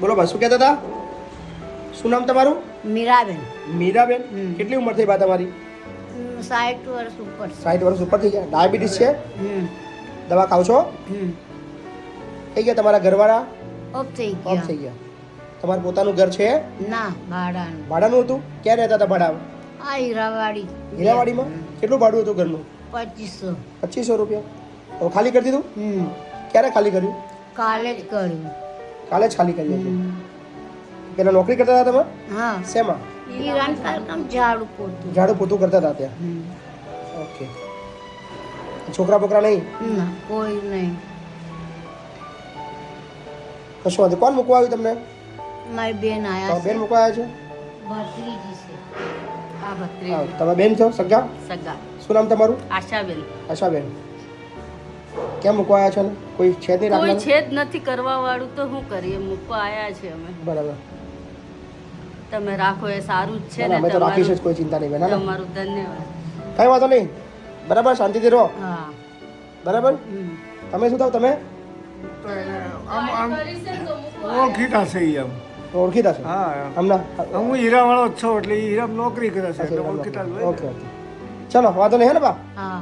બોલો ભાઈ શું કહેતા હતા? શું નામ તમારું? મીરાબેન. મીરાબેન? કેટલી ઉંમર થઈ બા તમારી? સાઠ વર્ષ ઉપર. સાઠ વર્ષ ઉપર થઈ ગયા. ડાયાબિટીસ છે? દવા ખાવ છો? થઈ ગયા તમારા ઘરવાળા? ઓફ થઈ ઓફ થઈ ગયા. તમારું પોતાનું ઘર છે? ના ભાડાનું. ભાડાનું હતું? ક્યાં રહેતા હતા ભાડા? આ હીરાવાડી. હીરાવાડીમાં? કેટલું ભાડું હતું ઘરનું? પચીસો. પચીસો રૂપિયા. તો ખાલી કરી દીધું? ક્યારે ખાલી કર્યું? કાલે જ કર્યું. કાલે જ ખાલી કરી હતી પેલા નોકરી કરતા હતા તમે? હા. શેમાં? ઝાડુ પોતું. ઝાડુ પોતું કરતા હતા ત્યાં? ઓકે. છોકરા બોકરા નહીં? કોઈ નહીં. કશું વાંધો કોણ મૂકવા આવ્યું તમને? મારી બેન આયા બેન મૂકવા આવ્યા છે? ભત્રીજી તમે બેન છો? સગા? સગા. શું નામ તમારું? આશાબેન. આશાબેન. કેમ મૂકવા આવ્યા છો ને? કોઈ છે નહીં કોઈ રાખવાનું? છે જ નથી કરવા વાળું તો શું કરીએ? મૂકવા આયા છે અમે. બરાબર. તમે રાખો એ સારું જ છે ના, અમે તો રાખીશું જ તમારું કોઈ ચિંતા નહીં બેન હા ને? તમારું ધન્યવાદ. કઈ વાંધો નહીં. બરાબર શાંતિથી રહો. હા. બરાબર? હમ. તમે શું થાવ તમે? તો એને આમ આમ ઓળખીતા છે ઈ આમ ઓળખીતા છો? હા હમણાં હું હીરાવાળો જ છું એટલે હીરા નોકરી કરે છે એટલે ઓળખીતા જ હોય ઓકે ને. ઓકે. ચલો વાંધો નહીં હે ને બા? હા.